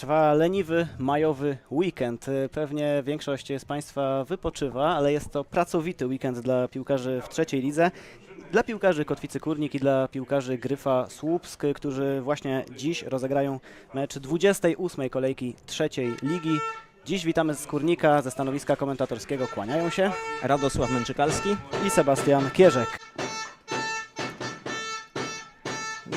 Trwa leniwy majowy weekend. Y, Pewnie większość z Państwa wypoczywa, ale jest to pracowity weekend dla piłkarzy w trzeciej lidze. Dla piłkarzy Kotwicy Kurnik i dla piłkarzy Gryfa Słupsk, którzy właśnie dziś rozegrają mecz 28 kolejki trzeciej ligi. Dziś witamy z Kurnika, ze stanowiska komentatorskiego kłaniają się Radosław Męczykalski. i Sebastian Kierzek.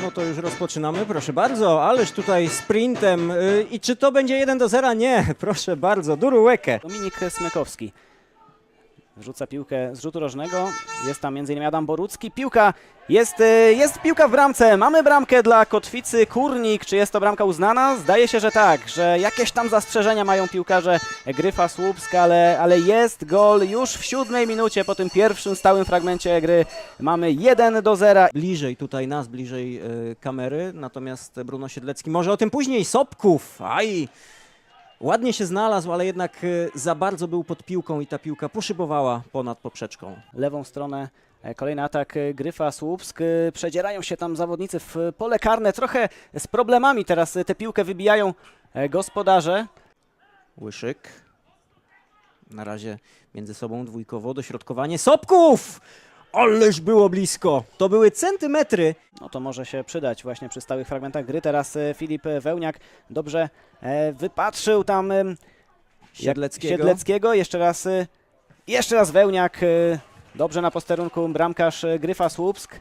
No to już rozpoczynamy, proszę bardzo, ależ tutaj sprintem. y, I czy to będzie 1 do 0? Nie, proszę bardzo, Durułekę. Dominik Smykowski wrzuca piłkę z rzutu rożnego. Jest tam m.in. Adam Borucki. Piłka jest, y, jest piłka w bramce. Mamy bramkę dla Kotwicy Kurnik. Czy jest to bramka uznana? Zdaje się, że tak, że jakieś tam zastrzeżenia mają piłkarze Gryfa Słupska, ale, ale jest gol już w siódmej minucie po tym pierwszym stałym fragmencie gry. Mamy 1 do 0. Bliżej tutaj nas, bliżej y, kamery, natomiast Bruno Siedlecki może o tym później. Sobków, aj! Ładnie się znalazł, ale jednak y, za bardzo był pod piłką i ta piłka poszybowała ponad poprzeczką. lewą stronę. E, Kolejny atak e, Gryfa Słupsk. E, Przedzierają się tam zawodnicy w pole karne. Trochę z problemami teraz tę piłkę wybijają gospodarze. Łyszyk. Na razie między sobą dwójkowo dośrodkowanie Sobków! Ależ było blisko. To były centymetry. No to może się przydać właśnie przy stałych fragmentach gry. Teraz e, Filip Wełniak dobrze e, wypatrzył tam Siedleckiego. Siedleckiego. Jeszcze raz, e, jeszcze raz Wełniak. e, Dobrze na posterunku bramkarz e, Gryfa Słupsk.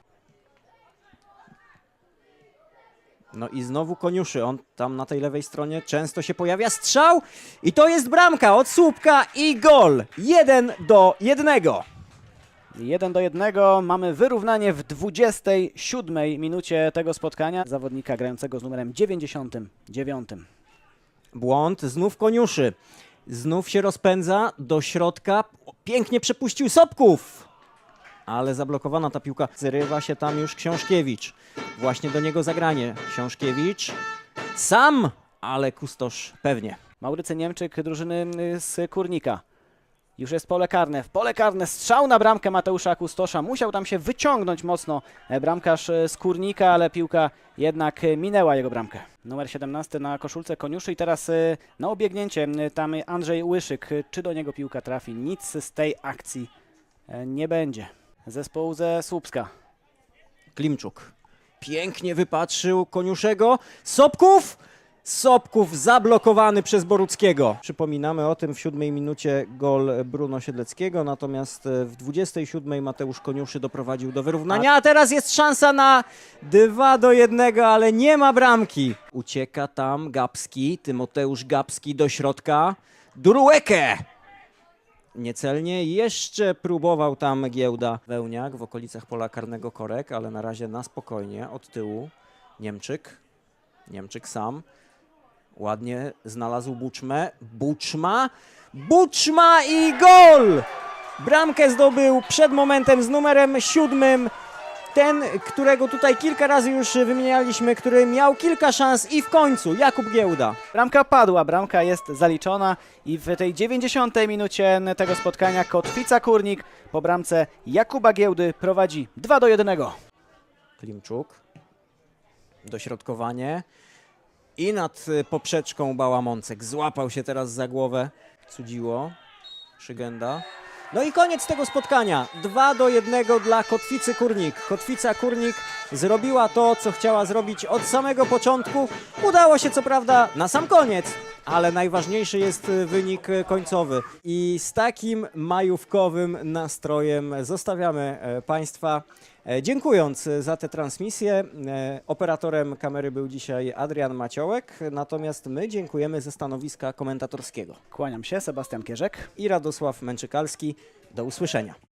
No i znowu Koniuszy, on tam na tej lewej stronie często się pojawia. Strzał i to jest bramka od słupka i gol. Jeden do jednego. 1 do 1. Mamy wyrównanie w 27 minucie tego spotkania. Zawodnika grającego z numerem 99. Błąd, znów Koniuszy. Znów się rozpędza do środka. Pięknie przepuścił Sobków. Ale zablokowana ta piłka. Zrywa się tam już Książkiewicz. Właśnie do niego zagranie. Książkiewicz sam, ale Kustosz pewnie. Maurycy Niemczyk, drużyny y, z Kurnika. Już jest pole karne. W pole karne strzał na bramkę Mateusza Kustosza. Musiał tam się wyciągnąć mocno e, bramkarz e, z Kurnika, ale piłka jednak e, minęła jego bramkę. Numer 17 na koszulce Koniuszy i teraz na obiegnięcie tam Andrzej Łyszyk. Czy do niego piłka trafi? Nic z tej akcji nie będzie. Zespołu ze Słupska. Klimczuk. Pięknie wypatrzył Koniuszego. Sobków! Sobków zablokowany przez Boruckiego. Przypominamy o tym w siódmej minucie gol Bruno Siedleckiego, natomiast e, w 27 Mateusz Koniuszy doprowadził do wyrównania, a teraz jest szansa na 2 do 1, ale nie ma bramki. Ucieka tam Gapski, Tymoteusz Gapski do środka. Durułekę! Niecelnie jeszcze próbował tam giełda Wełniak w okolicach pola karnego korek, ale na razie na spokojnie od tyłu Niemczyk. Niemczyk sam. Ładnie znalazł Buczmę. Buczma. Buczma i gol! Bramkę zdobył przed momentem z numerem siódmym. Ten, którego tutaj kilka razy już wymienialiśmy, który miał kilka szans i w końcu Jakub Giełda. Bramka padła, bramka jest zaliczona i w tej 90 minucie tego spotkania Kotwica Kurnik po bramce Jakuba Giełdy prowadzi 2 do 1. Klimczuk. Dośrodkowanie. I nad y, poprzeczką Bałamącek. Złapał się teraz za głowę. Cudziło. Szygenda. No i koniec tego spotkania. 2 do 1 dla Kotwicy Kurnik. Kotwica Kurnik zrobiła to, co chciała zrobić od samego początku. Udało się co prawda na sam koniec, ale najważniejszy jest y, wynik y, końcowy. I z takim majówkowym nastrojem zostawiamy e, Państwa. E, Dziękując e, za tę transmisję, e, operatorem kamery był dzisiaj Adrian Maciołek, natomiast my dziękujemy ze stanowiska komentatorskiego. Kłaniam się, Sebastian Kierzek. I Radosław Męczykalski. Do usłyszenia.